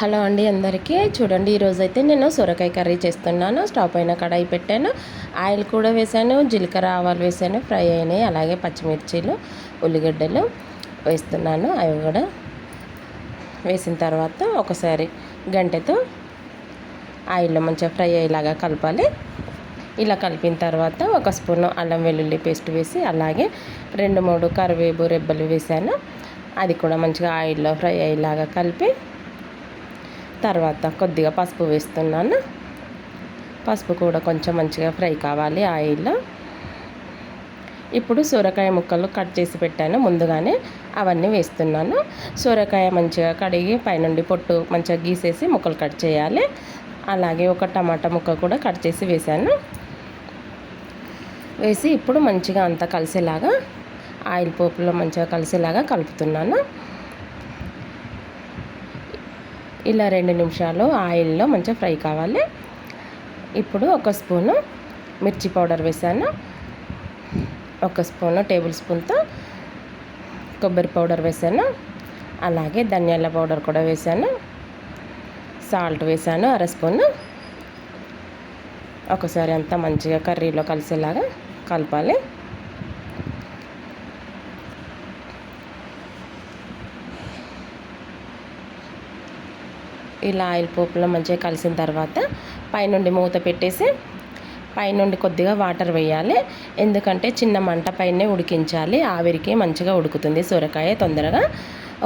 Hello అండి అందరికీ. చూడండి ఈరోజు అయితే నేను సొరకాయ కర్రీ చేస్తున్నాను. స్టవ్ పైన కడాయి పెట్టాను. ఆయిల్ కూడా వేసాను. జీలకర్ర ఆవాలు వేసాను. ఫ్రై అయినాయి. అలాగే పచ్చిమిర్చీలు ఉల్లిగడ్డలు వేస్తున్నాను. అవి కూడా వేసిన తర్వాత ఒకసారి గంటెతో ఆయిల్లో మంచిగా ఫ్రై అయ్యేలాగా కలపాలి. ఇలా కలిపిన తర్వాత ఒక స్పూన్ అల్లం వెల్లుల్లి పేస్ట్ వేసి అలాగే రెండు మూడు కరివేపు రెబ్బలు వేసాను. అది కూడా మంచిగా ఆయిల్లో ఫ్రై అయ్యేలాగా కలిపి తర్వాత కొద్దిగా పసుపు వేస్తున్నాను. పసుపు కూడా కొంచెం మంచిగా ఫ్రై కావాలి ఆయిల్లో. ఇప్పుడు సొరకాయ ముక్కలు కట్ చేసి పెట్టాను. ముందుగానే అవన్నీ వేస్తున్నాను. సొరకాయ మంచిగా కడిగి పైనుండి పొట్టు మంచిగా గీసేసి ముక్కలు కట్ చేయాలి. అలాగే ఒక టమాటా ముక్క కూడా కట్ చేసి వేసాను వేసి ఇప్పుడు మంచిగా అంతా కలిసేలాగా ఆయిల్ పోపులో మంచిగా కలిసేలాగా కలుపుతున్నాను. ఇలా రెండు నిమిషాలు ఆయిల్లో మంచిగా ఫ్రై కావాలి. ఇప్పుడు ఒక స్పూను మిర్చి పౌడర్ వేసాను. ఒక స్పూను టేబుల్ స్పూన్తో కొబ్బరి పౌడర్ వేసాను. అలాగే ధనియాల పౌడర్ కూడా వేసాను. సాల్ట్ వేసాను అర స్పూను. ఒకసారి అంతా మంచిగా కర్రీలో కలిసేలాగా కలపాలి. ఇలా ఆయిల్ పోపులో మంచిగా కలిసిన తర్వాత పైనుండి మూత పెట్టేసి పైనుండి కొద్దిగా వాటర్ వేయాలి. ఎందుకంటే చిన్న మంట పైనే ఉడికించాలి. ఆవిరికి మంచిగా ఉడుకుతుంది. సొరకాయ తొందరగా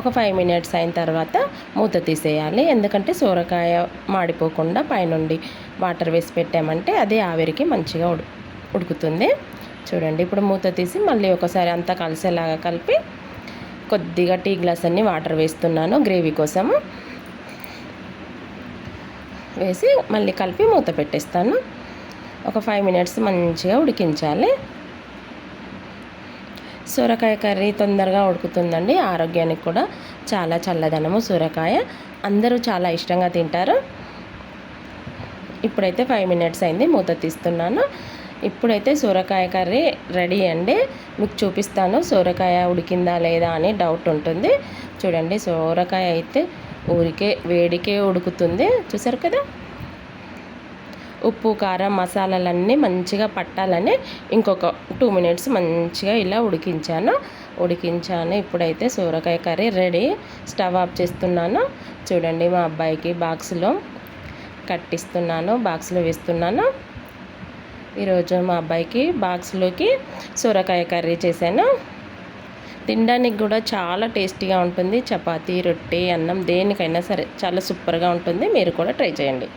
ఒక ఫైవ్ మినిట్స్ అయిన తర్వాత మూత తీసేయాలి. ఎందుకంటే సొరకాయ మాడిపోకుండా పైనుండి వాటర్ వేసి పెట్టామంటే అది ఆవిరికి మంచిగా ఉడు ఉడుకుతుంది. చూడండి ఇప్పుడు మూత తీసి మళ్ళీ ఒకసారి అంతా కలిసేలాగా కలిపి కొద్దిగా టీ గ్లాస్ అన్ని వాటర్ వేస్తున్నాను గ్రేవీ కోసము. వేసి మళ్ళీ కలిపి మూత పెట్టేస్తాను. ఒక ఫైవ్ మినిట్స్ మంచిగా ఉడికించాలి. సొరకాయ కర్రీ తొందరగా ఉడుకుతుందండి. ఆరోగ్యానికి కూడా చాలా చల్లదనము సొరకాయ. అందరూ చాలా ఇష్టంగా తింటారు. ఇప్పుడైతే ఫైవ్ మినిట్స్ అయింది మూత తీస్తున్నాను. ఇప్పుడైతే సొరకాయ కర్రీ రెడీ అండి. మీకు చూపిస్తాను సొరకాయ ఉడికిందా లేదా అని డౌట్ ఉంటుంది. చూడండి సొరకాయ అయితే ఊరికే వేడికే ఉడుకుతుంది. చూసారు కదా? ఉప్పు కారం మసాలాలన్నీ మంచిగా పట్టాలని ఇంకొక టూ మినిట్స్ మంచిగా ఇలా ఉడికించాను. ఉడికించాను. ఇప్పుడైతే సూరకాయ కర్రీ రెడీ. స్టవ్ ఆఫ్ చేస్తున్నాను. చూడండి మా అబ్బాయికి బాక్స్లో కట్టిస్తున్నాను బాక్స్లో వేస్తున్నాను. ఈరోజు మా అబ్బాయికి బాక్స్లోకి సూరకాయ కర్రీ చేశాను. తినడానికి కూడా చాలా టేస్టీగా ఉంటుంది. చపాతీ రొట్టె అన్నం దేనికైనా సరే చాలా సూపర్గా ఉంటుంది. మీరు కూడా ట్రై చేయండి.